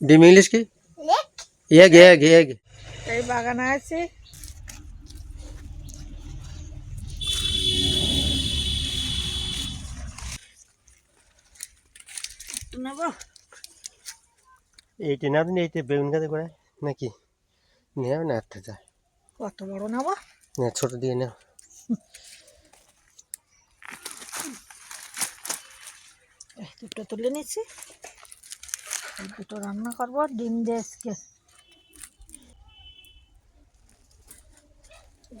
ডিম ইংলিশ কি? Egg egg egg এই বাগানে আছি। এইটা না এইটা বেগুন গাছে করে নাকি? নেও না একটা যা। কত বড় নেব? না ছোট দিয়ে নাও। দুটো তুলে নিচ্ছি। দুটো রান্না করব ডিম দিয়ে আজকে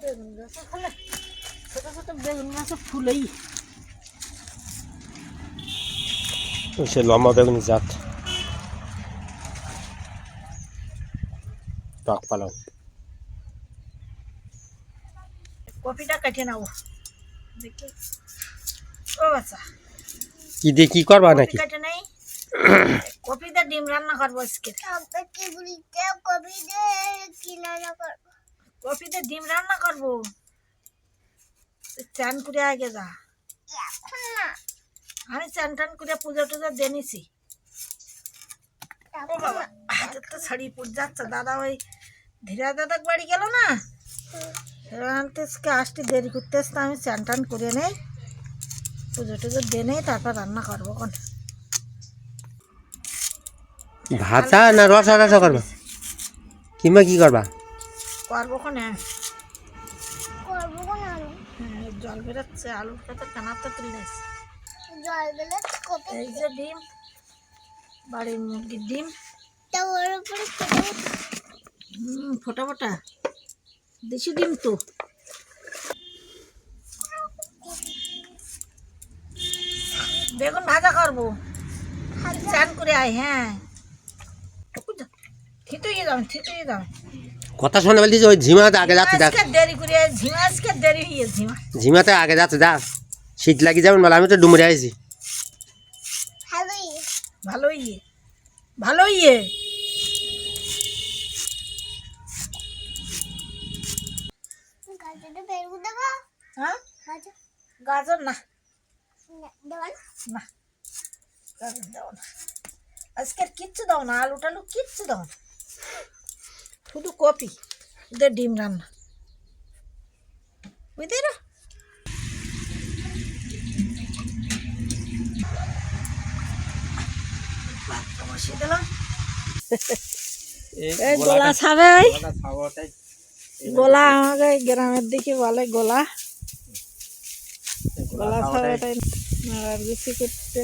বেগুন গাছে ফুলে ছোটো ছোটো বেগুন গাছে ফুলেই। ওই সে লম্বা বেগুনি জাত। পাক পালং কপিটা কেটে নেব দেখি। ও বাচ্চা। কি দিয়ে কি করবা নাকি? কেটে কপিতে ডিম রান্না করব আজকে। কপিতে ডিম রান্না করব। চান করে আগে যা। আমি চান টান করে পুজো টুজো দিয়ে নিছি। বাবা, হাতের তো শাড়ি যাচ্ছে। দাদা ওই ধীরা দাদা বাড়ি গেল না? আনতে আসতে দেরি করতে আসতে আমি চান টান করে নেই। পুজো টুজো দিয়ে তারপর রান্না করব কোন ভাজা না রসা রসা করবা? কিংবা কি করবা? করব কোনে? করব কোন আলু হ্যাঁ, জল বেরোচ্ছে আলুটা তো কানাতে তুলে। জল বেলে কপি এই যে ডিম বাড়ির মুরগির ডিম। তা ওর উপরে হুম ফোটা ফোটা। দেশি ডিম তো। বেগুন ভাজা করব। চান করে আয় হ্যাঁ। থিতুই থিতুই কথা শুনে বলছি ওই ঝিমাতে আগে যাচ্ছে দেখ। দেরি করে ঝিমা আজকে দেরি হয়ে ঝিমা। ঝিমাতে আগে যাচ্ছে যা। শীত লাগি যাবেন বলে আমি তো ডুমরে আইছি। ভালোই ভালো ইয়ে। ইয়ে গাজরে হ্যাঁ? গাজর। গাজর না। গাজর দাও না। আজকে আর কিচ্ছু দাও না আলু টালু কিচ্ছু দাও না। শুধু কপি ওদের ডিম রান্না। বুঝতে না গোলা ওই গোলা আমাকে গ্রামের দিকে বলে গোলা। গলা নাড়ার বেশি করতে।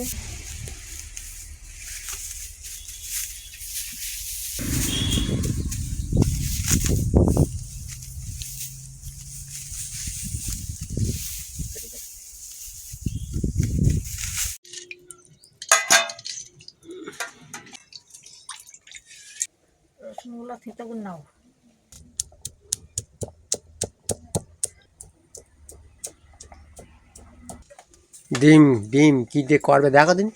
রসুনগুলো থেতে করে নাও। ডিম ডিম কি দিয়ে করবে দেখো দিন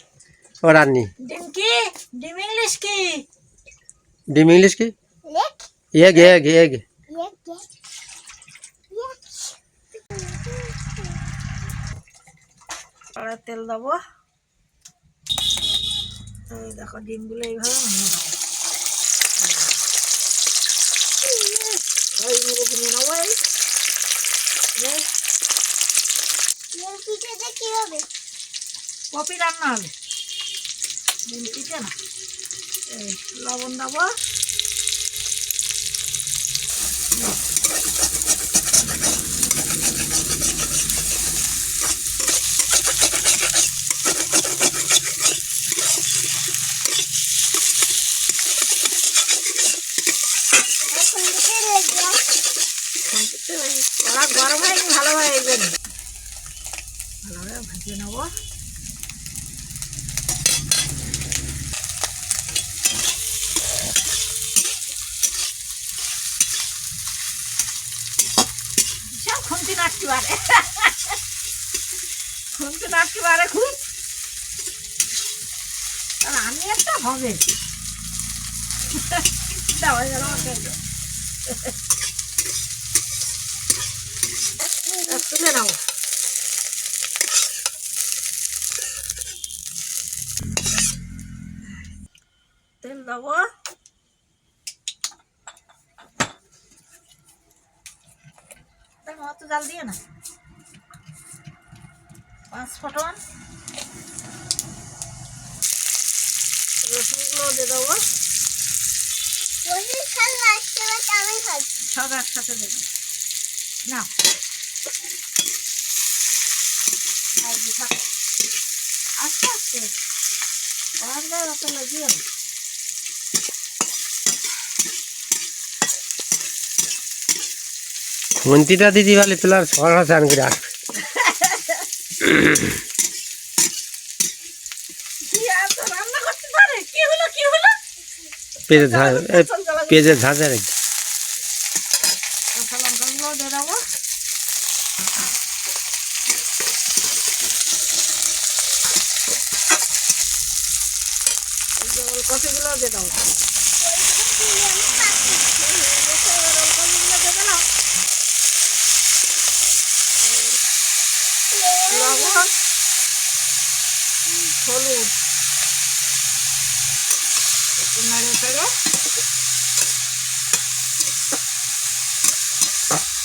ও রান্নি ডিম কি? ডিম ইংলিশ কি? ডিম ইংলিশ কি? এগ এগ এগ তেল দেবো। এই দেখো ডিমগুলো এইভাবে ভেঙে দেবো। ওই মেরে ভেঙে নেব এই এই লেক পিঠেতে কি হবে? কপি রান্না হবে। পিঠে না? এই লবণ দেবো এখন থেকে লেগে ওরা গরম হয়ে গেলে ভালো হয়ে যাবে ভালোভাবে ভেজে নেব সব খুন্তি নাড়তে পারে। খুন্তি নাড়তে পারে খুব। আর আমি একটা হবে। দেওয়া গেল তুলে নাও তেল দেবো তাই অত জাল দিয়ে না। পাঁচ ফোটন রসুনগুলো দিয়ে দেবো। সব একসাথে দেবো। না। আর। আস্তে আস্তে। রান্না অত লাগিয়ে না মন্ত্রীটা দিদি তো রান্না করতে পারে? কি হলো কি পেঁয়াজের ঝাঁ পেঁয়াজের ঝাঁঝা রেখে দিয়ে দেবো এই যে ওলকপিগুলো দিয়ে দেবো ওলকপিগুলো দিয়ে দিলাম লবণ হলুদ। একটু নাড়ে ফেড়ে।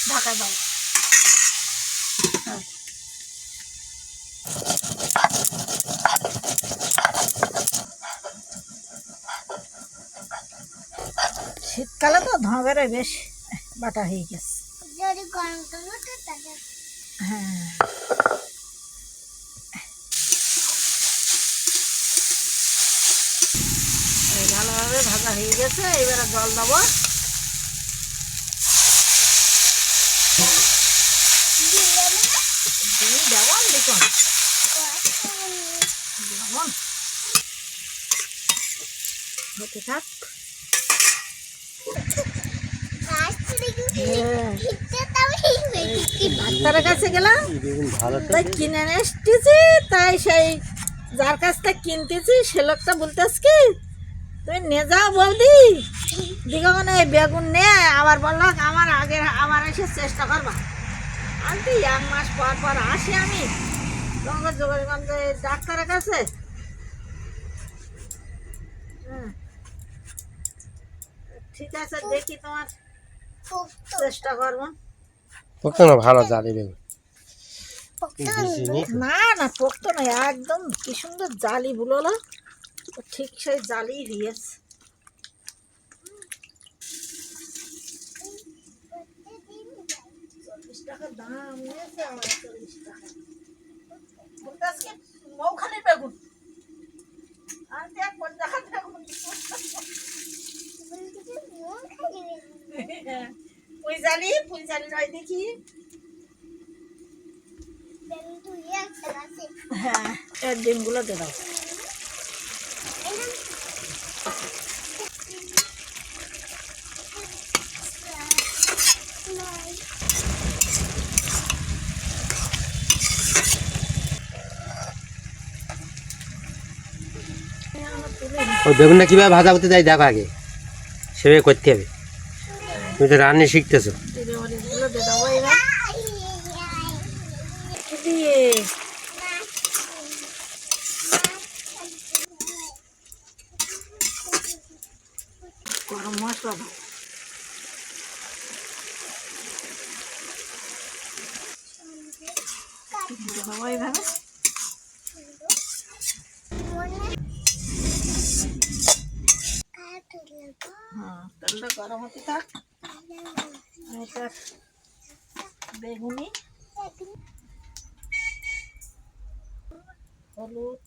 ঢাকা দাও। শীতকালে তো ধবেরে বেশ বাটা হয়ে গেছে যদি গরম করব তো তাহলে হ্যাঁ এই ভালোভাবে ভাজা হয়ে গেছে, এবারে জল দেবো। কাছে গেলাম, তাই কিনে তাই সেই যার কাছ থেকে কিনতেছি, সে লোকটা বলতেছ কি তুমি নিয়ে যাও বৌদি। দিকে মানে এই বেগুন নে আবার বলল আমার আগে আবার এসে চেষ্টা করবা। আমি তো এক মাস পর পর আসি আমি। তোমাকে যোগাযোগঞ্জে ডাক্তারের কাছে। ঠিক আছে দেখি তোমার চেষ্টা করব। পোক্ত না ভালো জালি বেগুন। না। না। পোক্ত না একদম কি সুন্দর জালি বুলোলো। তো ঠিক সেই জালি দিয়েছে। চল্লিশ টাকা দাম নিয়েছে আমার চল্লিশ টাকা। বলতে আজকে মৌখালি বেগুন। আর দেখ বেগুন? নয় দেখি। হ্যাঁ এর ডিমগুলো দিয়ে দাও। ওই বেগুনটা কীভাবে ভাজা করতে যাই দেখো আগে। সেভাবে করতে হবে। তুমি তো রান্না শিখতেছো। গরম মশলা এইভাবে। হ্যাঁ তেলটা গরম হতে বেগুনি। হলুদ।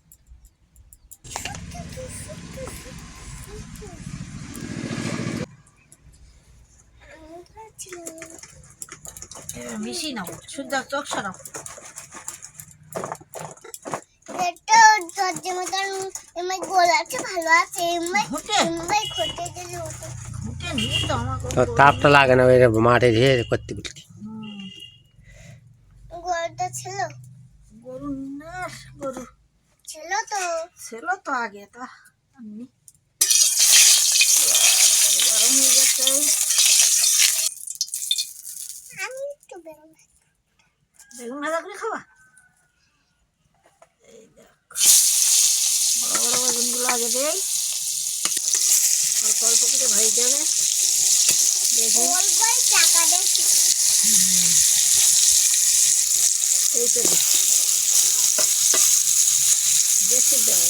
মিশিয়ে নাও সুন্দর চোখ সরাও গোল আছে ভালো আছে এমনি ঘুটে? এমনি খোটে গেলে ওটা তো তাপটা লাগে না ওই মাঠে ধেয়ে করতে বলতে গোলটা ছিল? গরু না গরু। ছিল তো। ছিল তো আগে তা আমি গরম হয়ে গেছে। আমি একটু বেগুন ভাজা করে খাওয়া এই বড় বেগুনগুলো আগে দেই। অল্প অল্প করে ভাই যাবে এই তো দেয়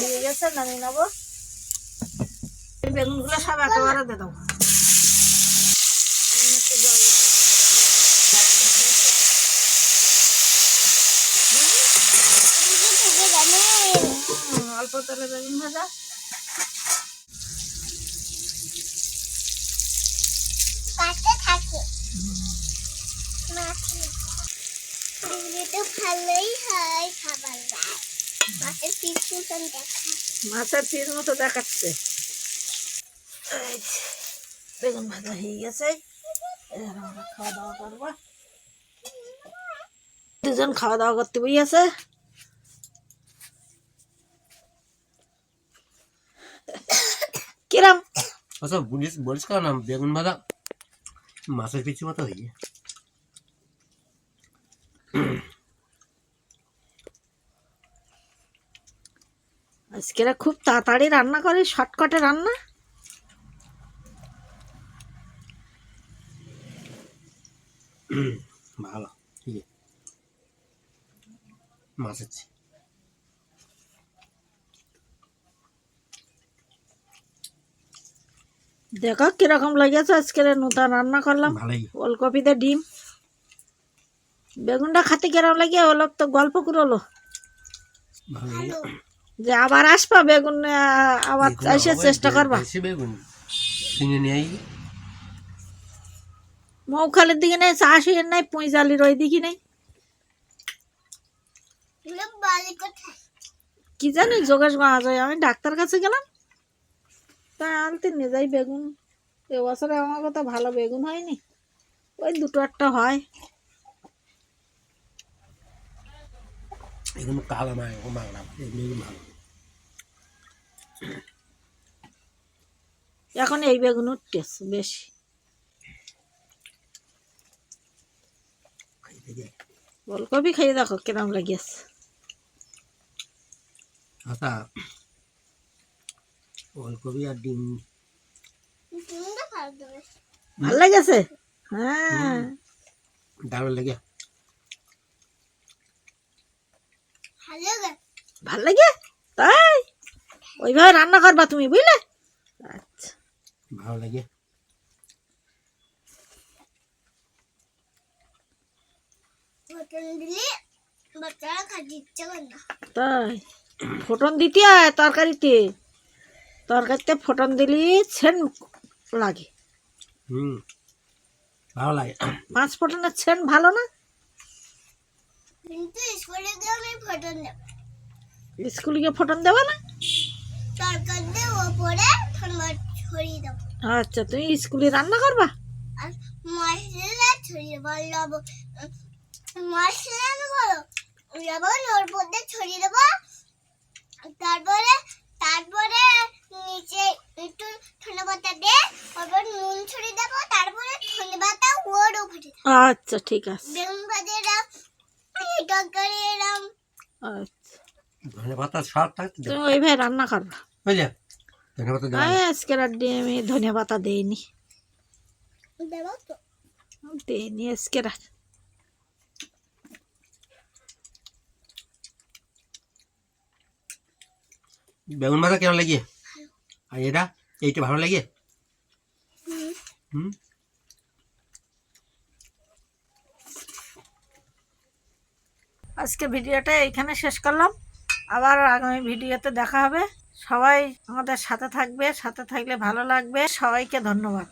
হয়ে গেছে, নামিয়ে নেব। বেগুনগুলো সব একেবারে দিয়ে দেবো অল্প তেলে বেগুন ভাজা। ভালোই হয় খাবার মাছের পিস মতন দেখা মাছের পিস মতো দেখাচ্ছে। বেগুন ভাজা হয়ে গেছে। এবার আমরা খাওয়া দাওয়া করব। দুজন খাওয়া দাওয়া করতে বইয়াছে। কিরম? আচ্ছা বলিস বলিস কেন না বেগুন ভাজা মাছের পিছু মতো হয়ে যায়। আজকে খুব তাড়াতাড়ি রান্না করে শর্টকাটে রান্না। ভালো ঠিক আছে। মাছের দেখো কীরকম লেগেছে আজকে নতুন রান্না করলাম। ওলকপিতে ডিম। বেগুনটা খাতে কিরম লাগে ওলো তো গল্প করল। যে আবার আসবা বেগুন আবার চেষ্টা করবা। বেগুন। নিয়ে আই মৌখালের দিকে নেই চাষির নাই পুঁইজালির ওই দিকে নেই। কি জানি যোগেশ গঞ্জ আমি ডাক্তার কাছে গেলাম। তাই আনতে নিয়ে যাই বেগুন। এবছরে আমার কথা ভালো বেগুন হয়নি। ওই দুটো একটা হয়। এগুলো কালো এগুলো ভালো এখন এই বেগুন উঠতেছে বেশি। ওলকপি খেয়ে দেখো কিরম লাগিয়েছে। আচ্ছা ওলকপি আর ডিম। ভালো লেগেছে হ্যাঁ। দারুণ লেগে ভালো ভালো লাগে তাই? ওইভাবে রান্না করবা তুমি বুঝলে? আচ্ছা। ভালো লাগে মটন দিলে বাচ্চারা খাতে ইচ্ছে করে না তাই। ফোটন দিতে হয় তরকারিতে। তরকারিতে ফোটন দিলে ছেন লাগে। হুম ভালো লাগে। পাঁচ ফোটনের ছেন ভালো না? কিন্তু স্কুলে গিয়ে আমি ফটো নেব স্কুলে গিয়ে ফোটন দেবা না? তরকার দিয়ে ওপরে ঠান্ডা ছড়িয়ে দেবো। আচ্ছা তুমি স্কুলে রান্না করবা? আর মশলা ছড়িয়ে দেবো মশলা আমি বলো লবণ ওর মধ্যে ছড়িয়ে দেবো। তারপরে তারপরে নিচে একটু ঠান্ডা পাতা দিয়ে তারপর নুন ছড়িয়ে দেবো তারপরে ঠান্ডা পাতা ওর উপরে। আচ্ছা ঠিক আছে। বেগুন ভাজা এরম তরকারি এরম। আচ্ছা। ধনে পাতা তুমি ওইভাবে রান্না করবা বুঝলে ধনে পাতা দেওয়া আমি পাতা দিইনি। দেবো তো। দিইনি বেগুন ভাজা কেমন লাগে আর এটা? এইটা ভালো লাগে হুম। আজকে ভিডিওটা এইখানে শেষ করলাম। আবার আগামী ভিডিওতে দেখা হবে। সবাই আমাদের সাথে থাকবে সাথে থাকলে ভালো লাগবে। সবাইকে ধন্যবাদ।